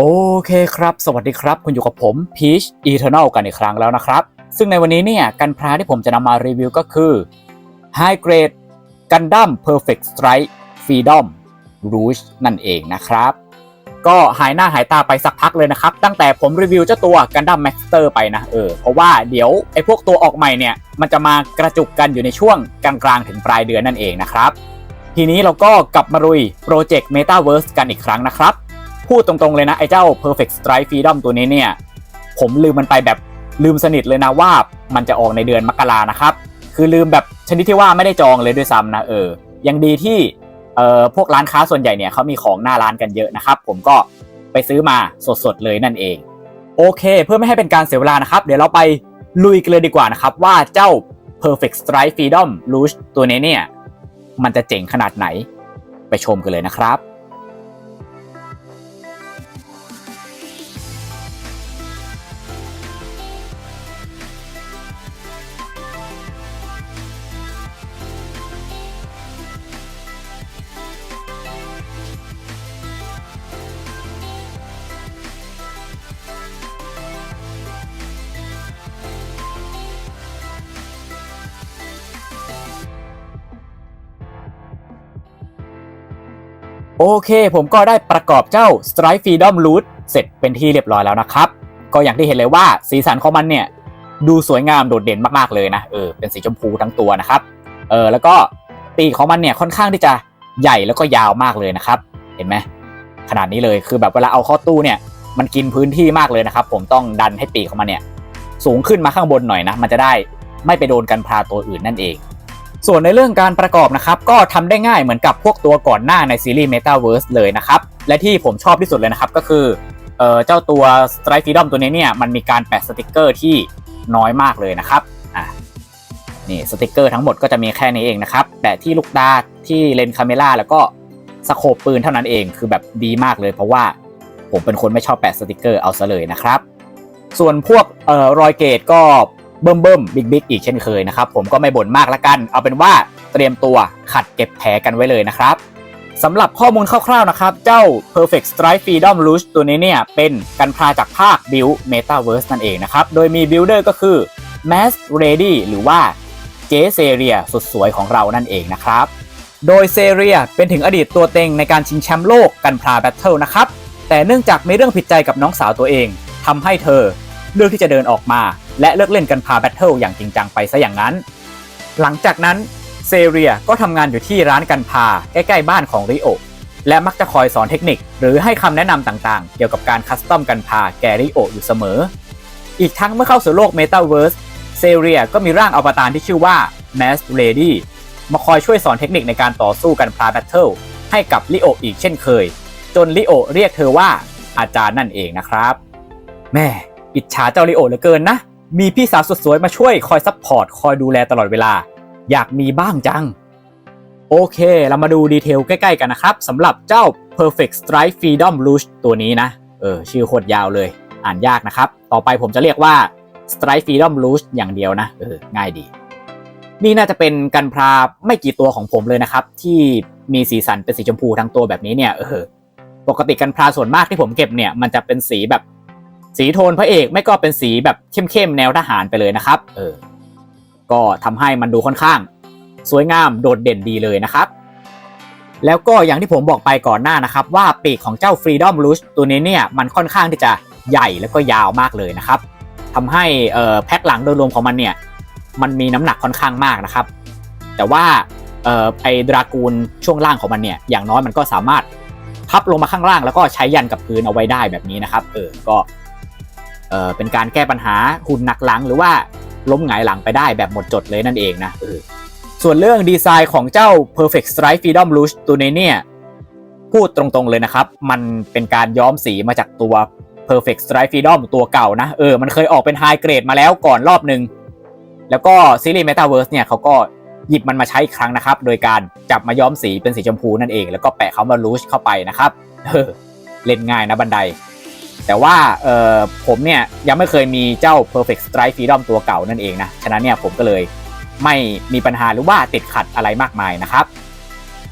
โอเคครับ สวัสดีครับ คุณอยู่กับผม Peach Eternal กันอีกครั้งแล้วนะครับ ซึ่งในวันนี้เนี่ย กันพราที่ผมจะนำมารีวิวก็คือ High Grade Gundam Perfect Strike Freedom Rouge นั่นเองนะครับ ก็หายหน้าหายตาไปสักพักเลยนะครับ ตั้งแต่ผมรีวิวเจ้าตัว Gundam Master ไปนะเออ เพราะว่าเดี๋ยวไอ้พวกตัวออกใหม่เนี่ย มันจะมากระจุกกันอยู่ในช่วงกลางๆถึงปลายเดือนนั่นเองนะครับ ทีนี้เราก็กลับมาลุยโปรเจกต์ Metaverse กันอีกครั้งนะครับ พูดตรงๆเลยนะ ไอ้เจ้า Perfect Strike Freedom ตัวนี้เนี่ย ผมลืมมันไปแบบลืมสนิทเลยนะว่ามันจะออกในเดือนมกรานะครับ คือลืมแบบชนิดที่ว่าไม่ได้จองเลยด้วยซ้ำนะเออยังดีที่เอ่อพวกร้านค้าส่วนใหญ่เนี่ยเขามีของหน้าร้านกันเยอะนะครับ ผมก็ไปซื้อมาสดๆเลยนั่นเอง โอเค เพื่อไม่ให้เป็นการเสียเวลานะครับ เดี๋ยวเราไปลุยกันเลยดีกว่านะครับ ว่าเจ้า Perfect Strike Freedom Rouge ตัวนี้เนี่ย มันจะเจ๋งขนาดไหนไปชมกันเลยนะครับ โอเค ผมก็ได้ประกอบเจ้า Strike Freedom Root เสร็จเป็นที่เรียบร้อยแล้วนะครับ ก็อย่างที่เห็นเลยว่าสีสันของมันเนี่ย ดูสวยงามโดดเด่นมากๆเลยนะเออเป็นสีชมพูทั้งตัวนะครับเออแล้วก็ปีกของมันเนี่ยค่อนข้างที่จะใหญ่แล้วก็ยาวมากเลยนะครับ เห็นไหมขนาดนี้เลยคือแบบเวลาเอาเข้าตู้เนี่ยมันกินพื้นที่มากเลยนะครับ ผมต้องดันให้ปีกของมันเนี่ยสูงขึ้นมาข้างบนหน่อยนะ มันจะได้ไม่ไปโดนกันพาตัวอื่นนั่นเอง ส่วนในเรื่องการประกอบนะครับก็ทำได้ง่ายเหมือนกับพวกตัวก่อนหน้าในซีรีส์ Metaverse เลยนะครับและที่ผมชอบที่สุดเลยนะครับก็คือเอ่อเจ้าตัว Strike Freedom ตัวนี้เนี่ยมันมีการแปะสติกเกอร์ที่น้อยมากเลยนะครับอะนี่สติกเกอร์ทั้งหมดก็จะมีแค่นี้เองนะครับแปะที่ลูกตาที่เลนส์คาเมล่าแล้วก็สโคปปืนเท่านั้นเองคือแบบดีมากเลย เพราะว่าผมเป็นคนไม่ชอบแปะสติกเกอร์เอาซะเลยนะครับ ส่วนพวกเอ่อรอยเกตก็ เบิ่มเบิ่มบิ๊กบิ๊กอีกเช่นเคยนะครับผมก็ไม่บ่นมากละกัน เอาเป็นว่าเตรียมตัวขัดเก็บแผลกันไว้เลยนะครับสำหรับข้อมูลคร่าวๆนะครับ เจ้า Perfect Strike Freedom Rouge ตัวนี้เนี่ย เป็นกันพาจากภาค Build Metaverse นั่นเองนะครับ โดยมี Builder ก็คือ Mass Ready หรือว่าเจเซเรียสุดสวยของเรานั่นเองนะครับ โดยเซเรียเป็นถึงอดีตตัวเต็งในการชิงแชมป์โลกกันพาแบทเทิลนะครับ แต่เนื่องจากมีเรื่องผิดใจกับน้องสาวตัวเองทำให้เธอเลือกที่จะเดินออกมา และเลิกเล่นกันพาแบทเทิลอย่างจริงจังไปซะอย่างนั้น หลังจากนั้นเซเรียก็ทำงานอยู่ที่ร้านกันพาใกล้ๆบ้านของริโอและมักจะคอยสอนเทคนิค หรือให้คำแนะนำต่างๆ เกี่ยวกับการคัสตอมกันพาแกริโออยู่เสมอ อีกทั้งเมื่อเข้าสู่โลกเมตาเวิร์สเซเรียก็มีร่างอวตารที่ชื่อว่า Mass Lady มาคอยช่วยสอนเทคนิคในการต่อสู้กันพาแบทเทิลให้กับลิโออีกเช่นเคย จนลิโอเรียกเธอว่าอาจารย์นั่นเองนะครับ แม่อิจฉาเจ้าลิโอเหลือเกินนะ มีพี่สาวสดสวยมาช่วยคอยซัพพอร์ตคอยดูแลตลอดเวลา อยากมีบ้างจัง โอเค เรามาดูดีเทลใกล้ๆกันนะครับสำหรับเจ้า Perfect Strike Freedom Rouge ตัวนี้นะ เออ ชื่อโคตรยาวเลย อ่านยากนะครับ ต่อไปผมจะเรียกว่า Strike Freedom Rouge อย่างเดียวนะ เออ ง่ายดี นี่น่าจะเป็นกันพราไม่กี่ตัวของผมเลยนะครับ ที่มีสีสันเป็นสีชมพูทั้งตัวแบบนี้เนี่ย เออ ปกติกันพราส่วนมากที่ผมเก็บเนี่ย มันจะเป็นสีแบบ สีโทนพระเอกไม่ก็เป็นสีแบบเข้มๆแนวทหารไปเลยนะครับ เออ ก็ทำให้มันดูค่อนข้าง สวยงามโดดเด่นดีเลยนะครับ แล้วก็อย่างที่ผมบอกไปก่อนหน้านะครับ ว่าปีกของเจ้า Freedom Rouge ตัวนี้เนี่ยมันค่อนข้างที่จะใหญ่แล้วก็ยาวมากเลยนะครับทำให้เออแพ็คหลังโดยรวมของมันเนี่ยมันมีน้ำหนักค่อนข้างมากนะครับ แต่ว่าเออไอ้ดรากูลช่วงล่างของมันเนี่ยอย่างน้อยมันก็สามารถพับลงมาข้างล่างแล้วก็ใช้ยันกับพื้นเอาไว้ได้แบบนี้นะครับ เออ ก็ เอ่อเป็นการแก้ปัญหาหุ่นหนักหลัง หรือว่าล้มหงายหลังไปได้แบบหมดจดเลยนั่นเองนะส่วนเรื่องดีไซน์ของเจ้า Perfect Strike Freedom Rouge ตัวนี้เนี่ยพูดตรงๆเลยนะครับ มันเป็นการย้อมสีมาจากตัว Perfect Strike Freedom ตัวเก่านะเออมันเคยออกเป็น High Grade มาแล้วก่อนรอบหนึ่งแล้วก็ซีรีส์ Metaverse เนี่ยเขาก็หยิบมันมาใช้อีกครั้งนะครับ โดยการจับมาย้อมสีเป็นสีชมพูนั่นเอง แล้วก็แปะคำว่า Rouge เข้าไปนะครับเออเล่นง่ายนะบันได แต่ว่าเออผมเนี่ยยังไม่เคยมีเจ้า Perfect Strike Freedom ตัวเก่านั่นเองนะ ฉะนั้นเนี่ยผมก็เลยไม่มีปัญหาหรือว่าติดขัดอะไรมากมายนะครับ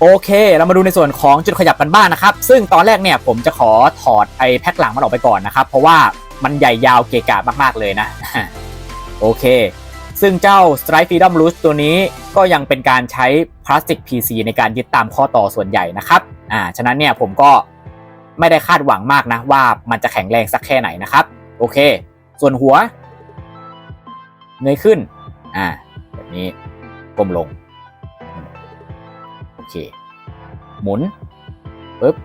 โอเค เรามาดูในส่วนของจุดขยับกันบ้างนะครับ ซึ่งตอนแรกเนี่ยผมจะขอถอดไอแพ็คหลังมันออกไปก่อนนะครับ เพราะว่ามันใหญ่ยาวเกะกะมากๆเลยนะ โอเค ซึ่งเจ้า Strike Freedom Loose ตัวนี้ก็ยังเป็นการใช้พลาสติก PC ในการยึดตามข้อต่อส่วนใหญ่นะครับ อ่า ฉะนั้นเนี่ยผมก็ ไม่ได้คาดหวังมากนะว่ามันจะแข็งแรงสักแค่ไหนนะครับ โอเค ส่วนหัวเงยขึ้นอ่าแบบนี้ก้มลงโอเค หมุนปึ๊บ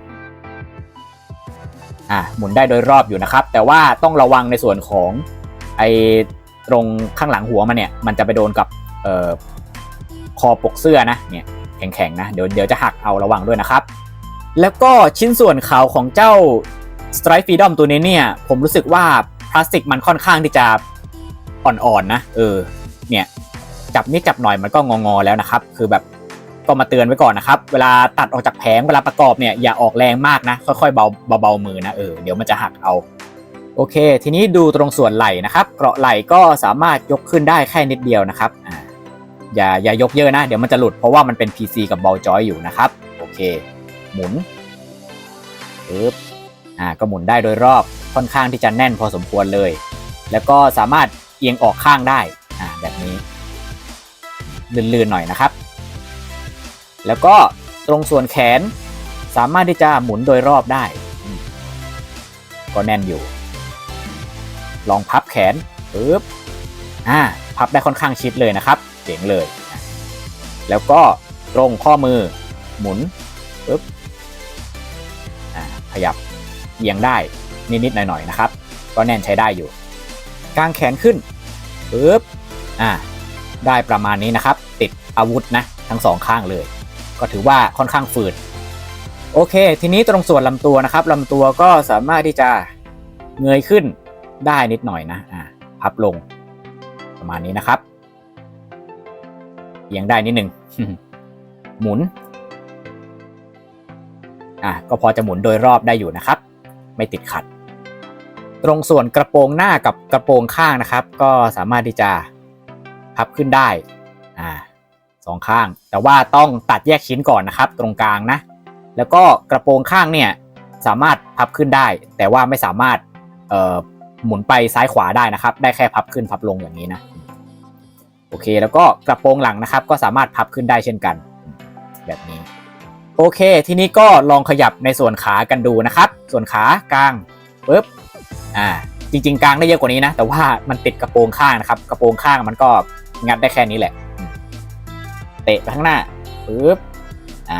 อะหมุนได้โดยรอบอยู่นะครับ แต่ว่าต้องระวังในส่วนของไอตรงข้างหลังหัวมันเนี่ย มันจะไปโดนกับเอ่อคอปกเสื้อนะเนี่ยแข็งๆนะเดี๋ยวเดี๋ยวจะหักเอาระวังด้วยนะครับ แล้วก็ชิ้นส่วนเขาของเจ้า Strike Freedom ตัวนี้เนี่ย ผมรู้สึกว่าพลาสติกมันค่อนข้างที่จะอ่อนๆนะเออเนี่ยจับนิดจับหน่อยมันก็งอๆแล้วนะครับ คือแบบก็มาเตือนไว้ก่อนนะครับ เวลาตัดออกจากแผงเวลาประกอบเนี่ยอย่าออกแรงมากนะ ค่อยๆเบาเบาๆมือนะเออเดี๋ยวมันจะหักเอา โอเค ทีนี้ดูตรงส่วนไหล่นะครับ เกราะไหล่ก็สามารถยกขึ้นได้แค่นิดเดียวนะครับอ่าอย่าอย่ายกเยอะนะ เดี๋ยวมันจะหลุดเพราะว่ามันเป็น PC กับบอลจอยอยู่นะครับ โอเค หมุนปึ๊บอ่าก็หมุนได้โดยรอบค่อนข้างที่จะแน่นพอสมควรเลย แล้วก็สามารถเอียงออกข้างได้อ่าแบบนี้ลื่นๆหน่อยนะครับ แล้วก็ตรงส่วนแขนสามารถที่จะหมุนโดยรอบได้ ก็แน่นอยู่ ลองพับแขนปึ๊บอ่าพับได้ค่อนข้างชิดเลยนะครับเจ๋งเลย แล้วก็ตรงข้อมือหมุนปึ๊บ ขยับเอียงได้นิดๆหน่อยๆนะครับ ก็แน่นใช้ได้อยู่กางแขนขึ้นปึ๊บอ่าได้ประมาณนี้นะครับ ติดอาวุธนะทั้งสองข้างเลย ก็ถือว่าค่อนข้างฝืดโอเค ทีนี้ตรงส่วนลำตัวนะครับลำตัวก็สามารถที่จะเงยขึ้นได้นิดหน่อยนะอ่าพับลงประมาณนี้นะครับเอียงได้นิดหนึ่งหมุน อะก็พอจะหมุนโดยรอบได้อยู่นะครับ ไม่ติดขัด ตรงส่วนกระโปรงหน้ากับกระโปรงข้างนะครับ ก็สามารถที่จะพับขึ้นได้อ่าสองข้าง แต่ว่าต้องตัดแยกชิ้นก่อนนะครับ ตรงกลางนะ แล้วก็กระโปรงข้างเนี่ยสามารถพับขึ้นได้ แต่ว่าไม่สามารถเอ่อหมุนไปซ้ายขวาได้นะครับ ได้แค่พับขึ้นพับลงอย่างนี้นะโอเค แล้วก็กระโปรงหลังนะครับ ก็สามารถพับขึ้นได้เช่นกัน แบบนี้ โอเค ทีนี้ก็ลองขยับในส่วนขากันดูนะครับ ส่วนขากลางปึ๊บอ่าจริงๆกลางได้เยอะกว่านี้นะ แต่ว่ามันติดกระโปรงข้างนะครับ กระโปรงข้างมันก็งัดได้แค่นี้แหละ เตะไปข้างหน้าปึ๊บอ่า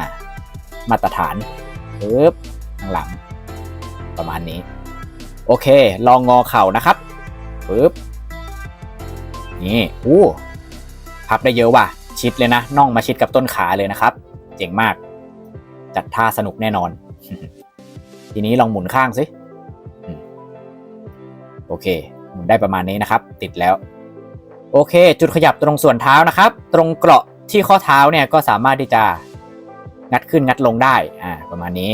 มาตรฐานปึ๊บข้างหลัง ประมาณนี้ โอเค ลองงอเข่านะครับปึ๊บนี่อู้พับได้เยอะว่ะ ชิดเลยนะน่องมาชิดกับต้นขาเลยนะครับ เจ๋งมาก จัดท่าสนุกแน่นอน ทีนี้ลองหมุนข้างสิโอเค หมุนได้ประมาณนี้นะครับ ติดแล้ว โอเค จุดขยับตรงส่วนเท้านะครับ ตรงเกราะที่ข้อเท้าเนี่ยก็สามารถที่จะงัดขึ้นงัดลงได้อ่าประมาณนี้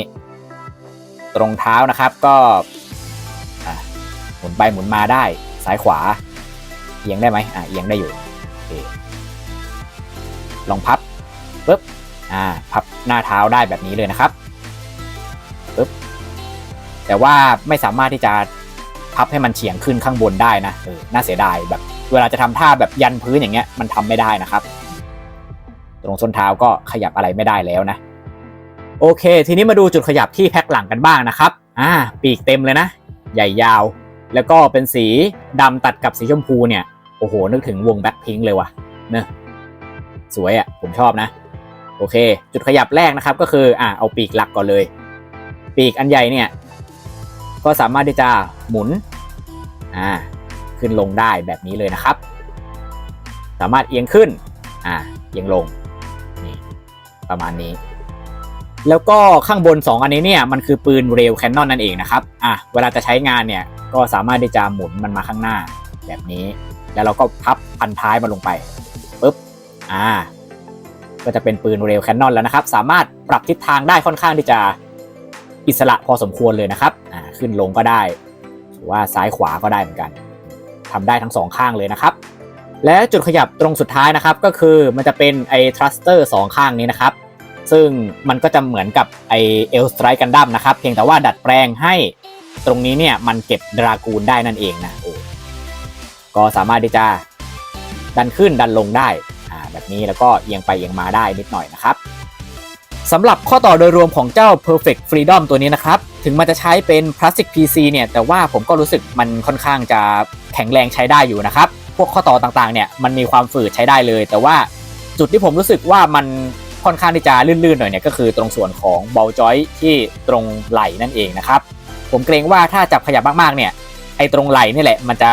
ตรงเท้านะครับก็หมุนไปหมุนมาได้ซ้ายขวา เอียงได้ไหมอ่าเอียงได้อยู่อลองพับปึ๊บ อ่าพับหน้าเท้าได้แบบนี้เลยนะครับปึ๊บแต่ว่าไม่สามารถที่จะพับให้มันเฉียงขึ้นข้างบนได้นะเออน่าเสียดายแบบ เวลาจะทำท่าแบบยันพื้นอย่างเงี้ยมันทำไม่ได้นะครับ ตรงส้นเท้าก็ขยับอะไรไม่ได้แล้วนะ โอเค ทีนี้มาดูจุดขยับที่แพ็คหลังกันบ้างนะครับ อ่า ปีกเต็มเลยนะ ใหญ่ยาว แล้วก็เป็นสีดำตัดกับสีชมพูเนี่ยโอ้โหนึกถึงวงแบ็คพิงค์เลยว่ะเนอะสวยอะ่ะผมชอบนะ โอเค จุดขยับแรกนะครับก็คืออ่าเอาปีกหลักก่อนเลย ปีกอันใหญ่เนี่ยก็สามารถที่จะหมุนอ่าขึ้นลงได้แบบนี้เลยนะครับ สามารถเอียงขึ้นอ่าเอียงลงนี่ประมาณนี้ แล้วก็ข้างบน 2 อันนี้เนี่ยมันคือปืนเรลแคนนอนนั่นเองนะครับอะเวลาจะใช้งานเนี่ยก็สามารถที่จะหมุนมันมาข้างหน้าแบบนี้ แล้วเราก็พับพันท้ายมันลงไปปุ๊บอ่า ก็จะเป็นปืนเรลแคนนอนแล้วนะครับ สามารถปรับทิศทางได้ค่อนข้างที่จะอิสระพอสมควรเลยนะครับอ่าขึ้นลงก็ได้หรือว่าซ้ายขวาก็ได้เหมือนกันทำได้ทั้งสองข้างเลยนะครับ และจุดขยับตรงสุดท้ายนะครับ ก็คือมันจะเป็นไอ้ทรัสเตอร์สองข้างนี้นะครับ ซึ่งมันก็จะเหมือนกับไอเอลสไตร์กันดั้มนะครับ เพียงแต่ว่าดัดแปลงให้ตรงนี้เนี่ยมันเก็บดรากูลได้นั่นเองนะก็สามารถที่จะดันขึ้นดันลงได้ แบบนี้แล้วก็เอียงไปเอียงมาได้นิดหน่อยนะครับสำหรับข้อต่อโดยรวมของเจ้า Perfect Freedom ตัวนี้นะครับ ถึงมันจะใช้เป็นพลาสติก PC เนี่ย แต่ว่าผมก็รู้สึกมันค่อนข้างจะแข็งแรงใช้ได้อยู่นะครับ พวกข้อต่อต่างๆ เนี่ยมันมีความฝืดใช้ได้เลย แต่ว่าจุดที่ผมรู้สึกว่ามันค่อนข้างที่จะลื่นๆหน่อยเนี่ยก็คือตรงส่วนของเบลจอยที่ตรงไหล่นั่นเองนะครับ ผมเกรงว่าถ้าจับขยับมากๆ เนี่ยไอ้ตรงไหล่นี่แหละมันจะ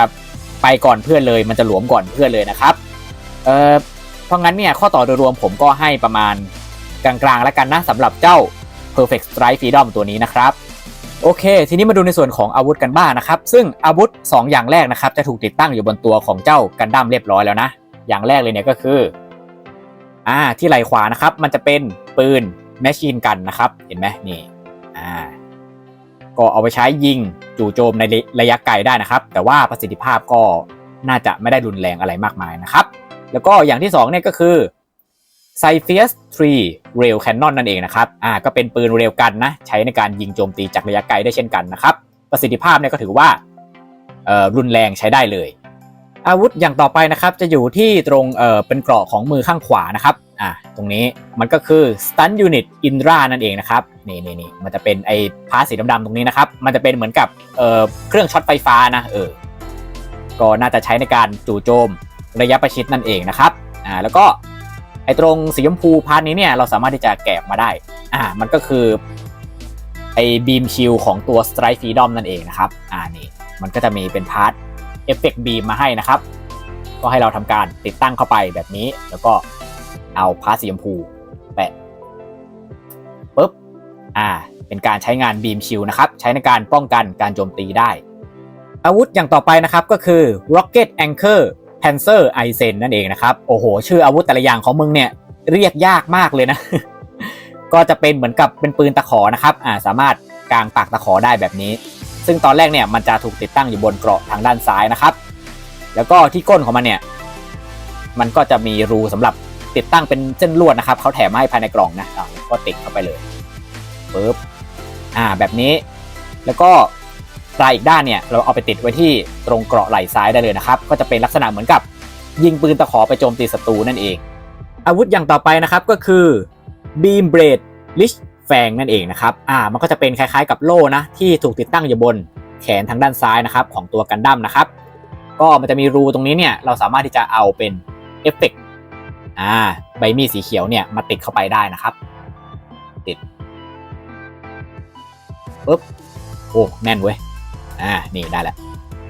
ไปก่อนเพื่อนเลย มันจะหลวมก่อนเพื่อนเลยนะครับเออ ราะงั้นเนี่ยข้อต่อโดยรวมผมก็ให้ประมาณกลางๆแล้วกันนะสำหรับเจ้า Perfect Strike Freedom ตัวนี้นะครับ โอเค ทีนี้มาดูในส่วนของอาวุธกันบ้างนะครับ ซึ่งอาวุธ 2 อย่างแรกนะครับ จะถูกติดตั้งอยู่บนตัวของเจ้ากันดั้มเรียบร้อยแล้วนะ อย่างแรกเลยเนี่ยก็คืออ่าที่ไหล่ขวานะครับ มันจะเป็นปืนแมชชีนกันนะครับ เห็นไหมนี่อ่าก็เอาไปใช้ยิงจู่โจมในระยะไกลได้นะครับ แต่ว่าประสิทธิภาพก็น่าจะไม่ได้รุนแรงอะไรมากมายนะครับ แล้วก็อย่างที่2เนี่ยก็คือ c y p h e u s 3 Rail Cannon นั่นเองนะครับ อ่า ก็เป็นปืนเร็วกันนะ ใช้ในการยิงโจมตีจากระยะไกลได้เช่นกันนะครับ ประสิทธิภาพเนี่ยก็ถือว่าเอ่อรุนแรงใช้ได้เลย อาวุธอย่างต่อไปนะครับ จะอยู่ที่ตรงเอ่อเป็นเกราะของมือข้างขวานะครับ อ่า ตรงนี้มันก็คือ Stun Unit Indra นั่นเองนะครับ นี่นี่นี่มันจะเป็นไอ้พาร์ทสีดำๆตรงนี้นะครับ มันจะเป็นเหมือนกับเอ่อเครื่องช็อตไฟฟ้านะ เออ ก็น่าจะใช้ในการจู่โจม ระยะประชิดนั่นเองนะครับอ่าแล้วก็ไอตรงสีชมพูพาร์ทนี้เนี่ยเราสามารถที่จะแกะออกมาได้อ่ามันก็คือไอบีมชิลของตัว Strike Freedom นั่นเองนะครับอ่านี่มันก็จะมีเป็นพาร์ทเอฟเฟกต์บีมมาให้นะครับ ก็ให้เราทำการติดตั้งเข้าไปแบบนี้ แล้วก็เอาพาร์ทสีชมพูแปะปุ๊บอ่าเป็นการใช้งานบีมชิลนะครับ ใช้ในการป้องกันการโจมตีได้ อาวุธอย่างต่อไปนะครับก็คือ Rocket Anchor Panzer i s e n นั่นเองนะครับโอ้โห ชื่ออาวุธแต่ละอย่างของมึงเนี่ยเรียกยากมากเลยนะ ก็จะเป็นเหมือนกับเป็นปืนตะขอนะครับอ่าสามารถกางปากตะขอได้แบบนี้ ซึ่งตอนแรกเนี่ยมันจะถูกติดตั้งอยู่บนเกราะทางด้านซ้ายนะครับ แล้วก็ที่ก้นของมันเนี่ยมันก็จะมีรูสำหรับติดตั้งเป็นเส้นลวดนะครับเขาแถมมาให้ภายในกล่องนะก็ติดเข้าไปเลยปึ๊บอ่าแบบนี้ แล้วก็ ปลายอีกด้านเนี่ยเราเอาไปติดไว้ที่ตรงเกราะไหล่ซ้ายได้เลยนะครับ ก็จะเป็นลักษณะเหมือนกับยิงปืนตะขอไปโจมตีศัตรูนั่นเอง อาวุธอย่างต่อไปนะครับก็คือ Beam Blade Lich Fang นั่นเองนะครับอ่ามันก็จะเป็นคล้ายๆกับโล่นะที่ถูกติดตั้งอยู่บนแขนทางด้านซ้ายนะครับของตัวกันดั้มนะครับ ก็มันจะมีรูตรงนี้เนี่ยเราสามารถที่จะเอาเป็นเอฟเฟกอ่าใบมีดสีเขียวเนี่ยมาติดเข้าไปได้นะครับ ติดปุ๊บโอ้แน่นเว้ย อ่านี่ได้แล้ว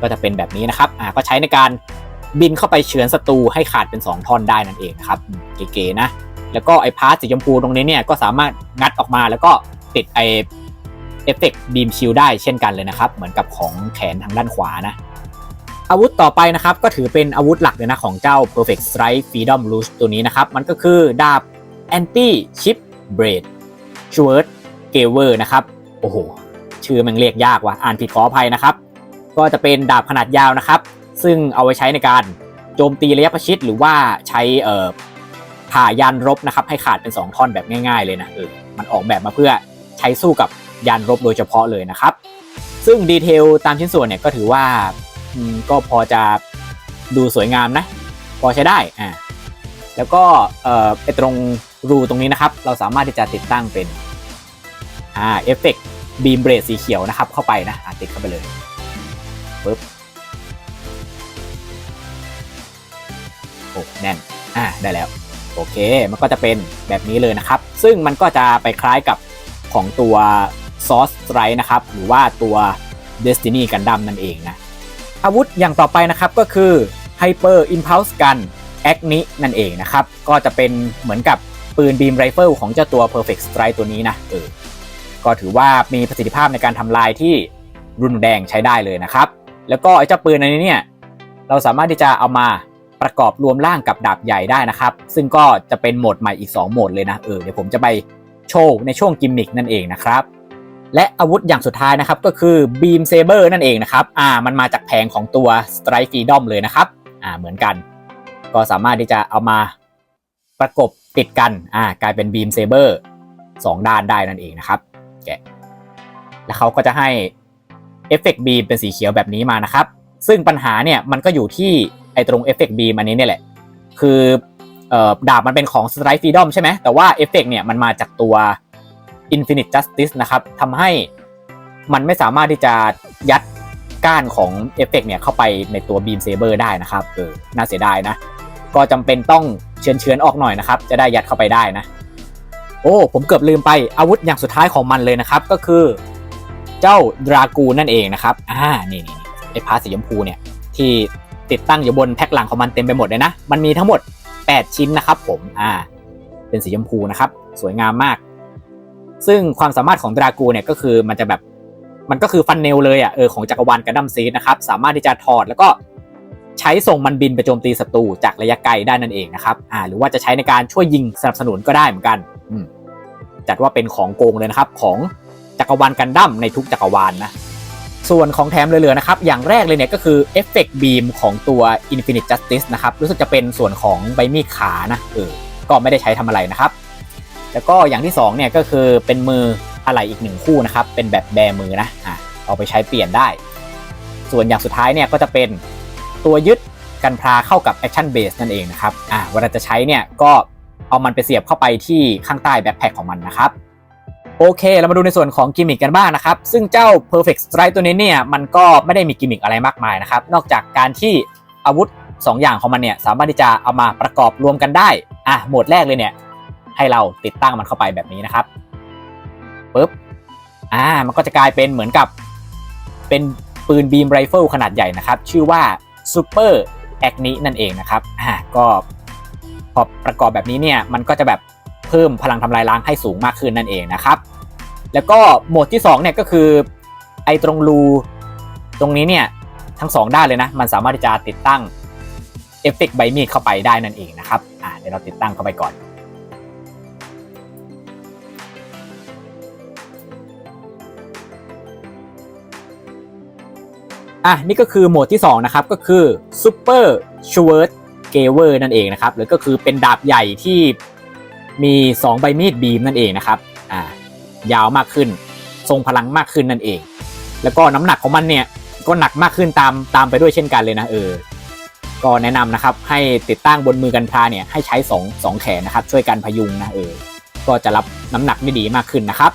ก็จะเป็นแบบนี้นะครับอ่าก็ใช้ในการบินเข้าไปเฉือนศัตรูให้ขาดเป็น 2 ท่อนได้นั่นเองนะครับเก๋ๆนะแล้วก็ไอ้พาร์ทสีชมพูตรงนี้เนี่ยก็สามารถงัดออกมาแล้วก็ติดไอเอฟเฟกต์บีมชิลได้เช่นกันเลยนะครับ เหมือนกับของแขนทางด้านขวานะ อาวุธต่อไปนะครับ ก็ถือเป็นอาวุธหลักเลยนะของเจ้า Perfect Strike Freedom Rush ตัวนี้นะครับ มันก็คือดาบ Anti Chip Blade Sword Gaver นะครับ โอ้โห ชื่อมันเรียกยากว่ะอ่านผิดขออภัยนะครับ ก็จะเป็นดาบขนาดยาวนะครับ ซึ่งเอาไว้ใช้ในการโจมตีระยะประชิดหรือว่าใช้เอ่อผ่ายานรบนะครับให้ขาดเป็น 2 ท่อนแบบง่าย ๆเลยนะเออมันออกแบบมาเพื่อใช้สู้กับยานรบโดยเฉพาะเลยนะครับ ซึ่งดีเทลตามชิ้นส่วนเนี่ยก็ถือว่าก็พอจะดูสวยงามนะ พอใช้ได้อ่าแล้วก็เอ่อไอตรงรูตรงนี้นะครับ เราสามารถที่จะติดตั้งเป็นอ่าเอฟเฟกต บีมเบรดสีเขียวนะครับ เข้าไปนะติดเข้าไปเลยปึ๊บโอ้แน่นอ่าได้แล้วโอเค มันก็จะเป็นแบบนี้เลยนะครับ ซึ่งมันก็จะไปคล้ายกับของตัว Source Strike นะครับ หรือว่าตัว Destiny Gundam นั่นเองนะ อาวุธอย่างต่อไปนะครับก็คือ Hyper Impulse Gun Agni นั่นเองนะครับ ก็จะเป็นเหมือนกับปืนบีมไรเฟิลของเจ้าตัว Perfect Strike ตัวนี้นะเออ ก็ถือว่ามีประสิทธิภาพในการทำลายที่รุนแรงใช้ได้เลยนะครับ แล้วก็ไอ้เจ้าปืนอันนี้เนี่ยเราสามารถที่จะเอามาประกอบรวมร่างกับดาบใหญ่ได้นะครับ ซึ่งก็จะเป็นโหมดใหม่อีก 2 โหมดเลยนะเออเดี๋ยวผมจะไปโชว์ในช่วงกิมมิกนั่นเองนะครับ และอาวุธอย่างสุดท้ายนะครับก็คือ Beam Saber นั่นเองนะครับอ่ามันมาจากแผงของตัว Strike Freedom เลยนะครับอ่าเหมือนกัน ก็สามารถที่จะเอามาประกบติดกันอ่ากลายเป็น Beam Saber 2ด้านได้นั่นเองนะครับ แกะ แล้วเขาก็จะให้เอฟเฟกต์บีมเป็นสีเขียวแบบนี้มานะครับ ซึ่งปัญหาเนี่ยมันก็อยู่ที่ไอตรงเอฟเฟกต์บีมอันนี้เนี่ยแหละ คืออดาบมันเป็นของ Strike Freedom ใช่ไหม แต่ว่าเอฟเฟกต์เนี่ยมันมาจากตัว Infinite Justice นะครับทำให้มันไม่สามารถที่จะยัดก้านของเอฟเฟกต์เนี่ยเข้าไปในตัว Beam Saber ได้นะครับ เออ น่าเสียดายนะ ก็จำเป็นต้องเฉือนเฉือนๆออกหน่อยนะครับ จะได้ยัดเข้าไปได้นะ โอ้ผมเกือบลืมไปอาวุธอย่างสุดท้ายของมันเลยนะครับ ก็คือเจ้าดรากูนั่นเองนะครับอ่านี่นี่ไอ้พาสีชมพูเนี่ยที่ติดตั้งอยู่บนแพ็คหลังของมันเต็มไปหมดเลยนะ มันมีทั้งหมด 8 ชิ้นนะครับผมอ่าเป็นสีชมพูนะครับ สวยงามมาก ซึ่งความสามารถของดรากูเนี่ยก็คือมันจะแบบมันก็คือฟันเนลเลยอะเออของจักรวาลกันดั้มซีดนะครับ สามารถที่จะถอดแล้วก็ใช้ส่งมันบินไปโจมตีศัตรูจากระยะไกลได้นั่นเองนะครับอ่าหรือว่าจะใช้ในการช่วยยิงสนับสนุนก็ได้เหมือนกัน จัดว่าเป็นของโกงเลยนะครับ ของจักรวาลกันดั้มในทุกจักรวาลนะส่วนของแถมเหลือๆนะครับ อย่างแรกเลยเนี่ยก็คือเอฟเฟกต์บีมของตัว Infinite Justice นะครับ รู้สึกจะเป็นส่วนของใบมีดขานะเออก็ไม่ได้ใช้ทำอะไรนะครับ แล้วก็อย่างที่2เนี่ยก็คือเป็นมืออะไรอีกหนึ่งคู่นะครับ เป็นแบบแบมือนะอะเอาไปใช้เปลี่ยนได้ ส่วนอย่างสุดท้ายเนี่ยก็จะเป็นตัวยึดกันพราเข้ากับ Action Base นั่นเองนะครับอ่าเวลาจะใช้เนี่ยก็ เอามันไปเสียบเข้าไปที่ข้างใต้แบ็คแพคของมันนะครับโอเค เรามาดูในส่วนของกิมมิคกันบ้างนะครับ ซึ่งเจ้า Perfect Strike ตัวนี้เนี่ย มันก็ไม่ได้มีกิมมิคอะไรมากมายนะครับ นอกจากการที่อาวุธ 2 อย่างของมันเนี่ย สามารถที่จะเอามาประกอบรวมกันได้ อะโหมดแรกเลยเนี่ย ให้เราติดตั้งมันเข้าไปแบบนี้นะครับปึ๊บอ่ามันก็จะกลายเป็นเหมือนกับเป็นปืนบีมไรเฟิลขนาดใหญ่นะครับ ชื่อว่า Super a g n i นั่นเองนะครับอ่าก็ พอประกอบแบบนี้เนี่ยมันก็จะแบบเพิ่มพลังทำลายล้างให้สูงมากขึ้นนั่นเองนะครับ แล้วก็โหมดที่2เนี่ยก็คือไอตรงรูตรงนี้เนี่ยทั้ง 2 ด้านเลยนะ มันสามารถที่จะติดตั้งเอฟเฟกต์ใบมีดเข้าไปได้นั่นเองนะครับอ่าเดี๋ยวเราติดตั้งเข้าไปก่อน อะนี่ก็คือโหมดที่ 2 นะครับ ก็คือ Super s h w o r d g a v e r นั่นเองนะครับหรือก็คือเป็นดาบใหญ่ที่มี 2 ใบมีดบีมนั่นเองนะครับอ่ายาวมากขึ้น ทรงพลังมากขึ้นนั่นเอง แล้วก็น้ำหนักของมันเนี่ยก็หนักมากขึ้นตามตามไปด้วยเช่นกันเลยนะเออก็แนะนำนะครับให้ติดตั้งบนมือกันพาเนี่ยให้ใช้2 2แขนนะครับช่วยกันพยุงนะเออก็จะรับน้ำหนักได้ดีมากขึ้นนะครับ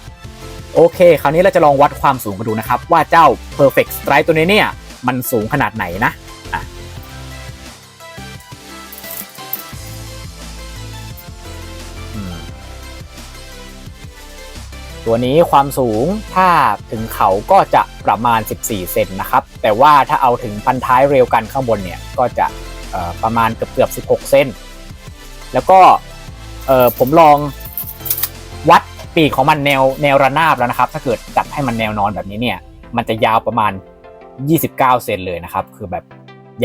โอเค คราวนี้เราจะลองวัดความสูงกันดูนะครับ ว่าเจ้า Perfect Strike ตัวนี้เนี่ย มันสูงขนาดไหนนะ ตัวนี้ความสูงถ้าถึงเขาก็จะประมาณ 14 เซนนะครับ แต่ว่าถ้าเอาถึงพันท้ายเร็วกันข้างบนเนี่ยก็จะประมาณเกือบเกือบ 16 เซนแล้วก็ผมลองวัดปีกของมันแนวแนวระนาบแล้วนะครับ ถ้าเกิดจัดให้มันแนวนอนแบบนี้เนี่ย มันจะยาวประมาณ 29 เซนเลยนะครับ คือแบบ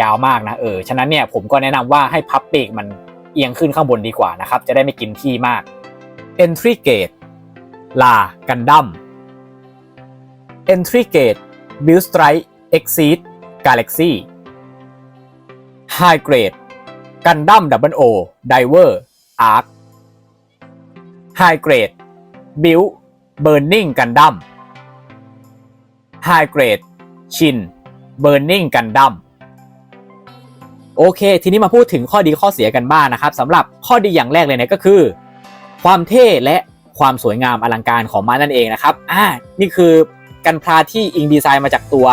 ยาวมากนะเออ ฉะนั้นเนี่ยผมก็แนะนำว่าให้พับปีกมันเอียงขึ้นข้างบนดีกว่านะครับ จะได้ไม่กินที่มาก Entry Gate ลากันดั้ม Entry Gate Build Strike Exceed Galaxy High Grade กันดั้ม Double O Diver Arc High Grade Build Burning Gundam High Grade ชิน Burning Gundam โอเค ทีนี้มาพูดถึงข้อดีข้อเสียกันบ้างนะครับสำหรับข้อดีอย่างแรกเลยเนี่ยก็คือ ความเท่และ ความสวยงามอลังการของมันนั่นเองนะครับอ่านี่คือกันพลาที่อิงดีไซน์มาจากตัว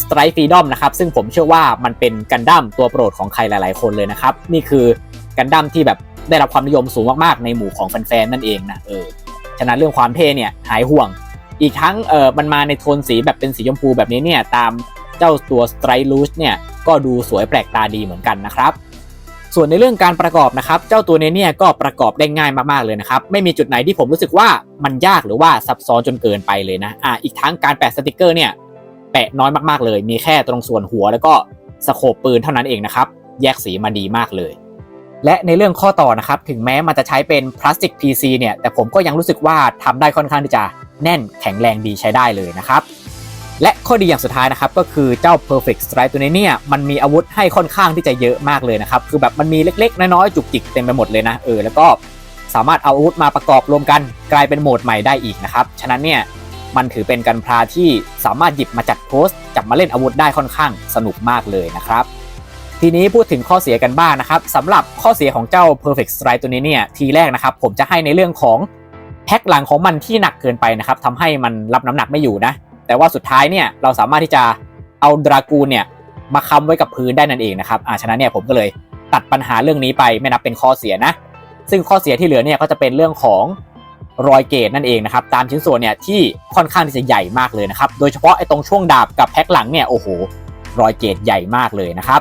Strike Freedom นะครับซึ่งผมเชื่อว่ามันเป็นกันดั้มตัวโปรดของใครหลายๆ คนเลยนะครับนี่คือกันดั้มที่แบบได้รับความนิยมสูงมากๆ ในหมู่ของแฟนๆนั่นเองนะเออฉะนั้นเรื่องความเท่เนี่ยหายห่วง อีกทั้งเออมันมาในโทนสีแบบเป็นสีชมพูแบบนี้เนี่ยตามเจ้าตัว Strike Rouge เนี่ยก็ดูสวยแปลกตาดีเหมือนกันนะครับ ส่วนในเรื่องการประกอบนะครับเจ้าตัวนี้เนี่ยก็ประกอบได้ง่ายมากๆเลยนะครับไม่มีจุดไหนที่ผมรู้สึกว่ามันยากหรือว่าซับซ้อนจนเกินไปเลยนะอ่าอีกทั้งการแปะสติกเกอร์เนี่ยแปะน้อยมากๆเลย มีแค่ตรงส่วนหัวแล้วก็สโคปปืนเท่านั้นเองนะครับแยกสีมาดีมากเลยและในเรื่องข้อต่อนะครับ ถึงแม้มันจะใช้เป็นพลาสติก PC เนี่ย แต่ผมก็ยังรู้สึกว่าทำได้ค่อนข้างที่จะแน่นแข็งแรงดีใช้ได้เลยนะครับ และข้อดีอย่างสุดท้ายนะครับก็คือเจ้า Perfect Strike ตัวนี้เนี่ยมันมีอาวุธให้ค่อนข้างที่จะเยอะมากเลยนะครับคือแบบมันมีเล็กๆ น้อยๆจุกจิกเต็มไปหมดเลยนะเออแล้วก็สามารถเอาอาวุธมาประกอบรวมกันกลายเป็นโหมดใหม่ได้อีกนะครับฉะนั้นเนี่ยมันถือเป็นกันพลาที่สามารถหยิบมาจัดโพสต์จับมาเล่นอาวุธได้ค่อนข้างสนุกมากเลยนะครับทีนี้พูดถึงข้อเสียกันบ้างนะครับสำหรับข้อเสียของเจ้า Perfect Strike ตัวนี้เนี่ยทีแรกนะครับผมจะให้ในเรื่องของแพ็คหลังของมันที่หนักเกินไปนะครับทำให้มันรับน้ำหนักไม่อยู่นะ แต่ว่าสุดท้ายเนี่ยเราสามารถที่จะเอาดรากูนเนี่ยมาค้ำไว้กับพื้นได้นั่นเองนะครับอ่าฉะนั้นเนี่ยผมก็เลยตัดปัญหาเรื่องนี้ไปไม่นับเป็นข้อเสียนะ ซึ่งข้อเสียที่เหลือเนี่ยก็จะเป็นเรื่องของรอยเกตนั่นเองนะครับตามชิ้นส่วนเนี่ยที่ค่อนข้างที่จะใหญ่มากเลยนะครับโดยเฉพาะไอ้ตรงช่วงดาบกับแพ็คหลังเนี่ยโอ้โหรอยเกตใหญ่มากเลยนะครับ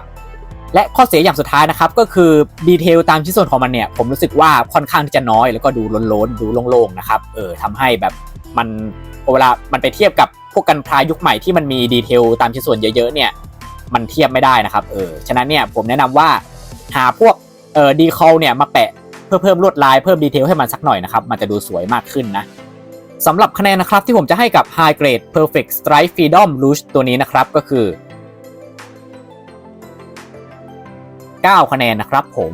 และข้อเสียอย่างสุดท้ายนะครับก็คือดีเทลตามชิ้นส่วนของมันเนี่ยผมรู้สึกว่าค่อนข้างที่จะน้อยแล้วก็ดูโล้นๆดูโล่งๆนะครับเออทำให้แบบมันเวลามันไปเทียบกับ พวกกันพลายุคใหม่ที่มันมีดีเทลตามชิ้นส่วนเยอะๆเนี่ยมันเทียบไม่ได้นะครับเออฉะนั้นเนี่ยผมแนะนำว่าหาพวกเออดีคอลเนี่ยมาแปะเพื่อเพิ่มลวดลายเพิ่มดีเทลให้มันสักหน่อยนะครับมันจะดูสวยมากขึ้นนะสำหรับคะแนนนะครับที่ผมจะให้กับ High Grade Perfect Strike Freedom Rouge ตัวนี้นะครับก็คือ 9 คะแนนนะครับผม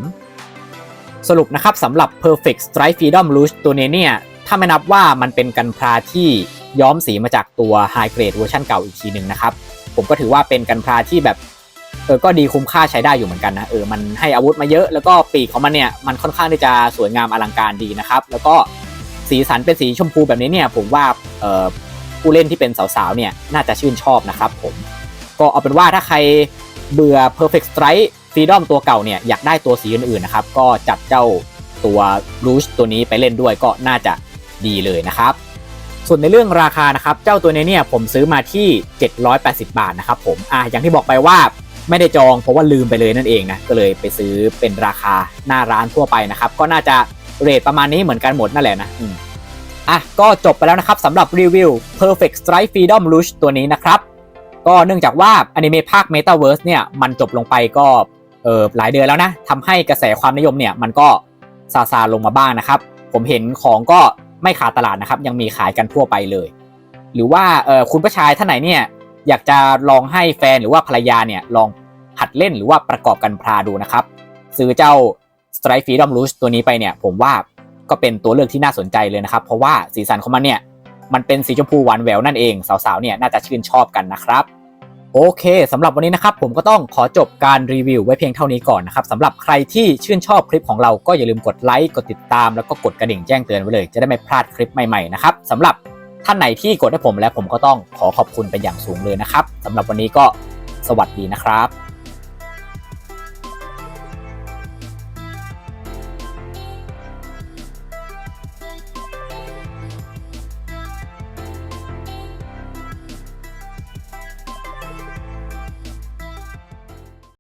สรุปนะครับสำหรับ Perfect Strike Freedom Rouge ตัวนี้เนี่ยถ้าไม่นับว่ามันเป็นกันพลาที่ ย้อมสีมาจากตัว High Grade เวอร์ชันเก่าอีกทีหนึ่งนะครับ ผมก็ถือว่าเป็นกันพลาที่แบบเออก็ดีคุ้มค่าใช้ได้อยู่เหมือนกันนะเออมันให้อาวุธมาเยอะ แล้วก็ปีกของมันเนี่ยมันค่อนข้างที่จะสวยงามอลังการดีนะครับ แล้วก็สีสันเป็นสีชมพูแบบนี้เนี่ยผมว่าเออผู้เล่นที่เป็นสาวๆเนี่ยน่าจะชื่นชอบนะครับผมก็เอาเป็นว่าถ้าใครเบื่อ Perfect Strike Freedom ตัวเก่าเนี่ยอยากได้ตัวสีอื่นๆนะครับก็จัดเจ้าตัว Rouge ตัวนี้ไปเล่นด้วยก็น่าจะดีเลยนะครับ ส่วนในเรื่องราคานะครับเจ้าตัวนี้เนี่ยผมซื้อมาที่ 780 บาทนะครับผมอะอย่างที่บอกไปว่าไม่ได้จองเพราะว่าลืมไปเลยนั่นเองนะก็เลยไปซื้อเป็นราคาหน้าร้านทั่วไปนะครับก็น่าจะเรทประมาณนี้เหมือนกันหมดนั่นแหละนะอะก็จบไปแล้วนะครับสำหรับรีวิว Perfect Strike Freedom Rouge ตัวนี้นะครับก็เนื่องจากว่าอนิเมะภาค Metaverse เนี่ยมันจบลงไปก็เออหลายเดือนแล้วนะทำให้กระแสความนิยมเนี่ยมันก็ซาซาลงมาบ้างนะครับ ผมเห็นของก็ ไม่ขาดตลาดนะครับ ยังมีขายกันทั่วไปเลย หรือว่าเออคุณผู้ชายท่านไหนเนี่ยอยากจะลองให้แฟนหรือว่าภรรยาเนี่ยลองหัดเล่นหรือว่าประกอบกันพลาดูนะครับ ซื้อเจ้า Strike Freedom Rouge ตัวนี้ไปเนี่ย ผมว่าก็เป็นตัวเลือกที่น่าสนใจเลยนะครับ เพราะว่าสีสันของมันเนี่ยมันเป็นสีชมพูหวานแหววนั่นเองสาวๆเนี่ยน่าจะชื่นชอบกันนะครับ โอเคสำหรับวันนี้นะครับผมก็ต้องขอจบการรีวิวไว้เพียงเท่านี้ก่อนนะครับสำหรับใครที่ชื่นชอบคลิปของเราก็อย่าลืมกดไลค์กดติดตามแล้วก็กดกระดิ่งแจ้งเตือนไว้เลย จะได้ไม่พลาดคลิปใหม่ๆนะครับสำหรับท่านไหนที่กดให้ผมแล้วผมก็ต้องขอขอบคุณเป็นอย่างสูงเลยนะครับสำหรับวันนี้ก็สวัสดีนะครับ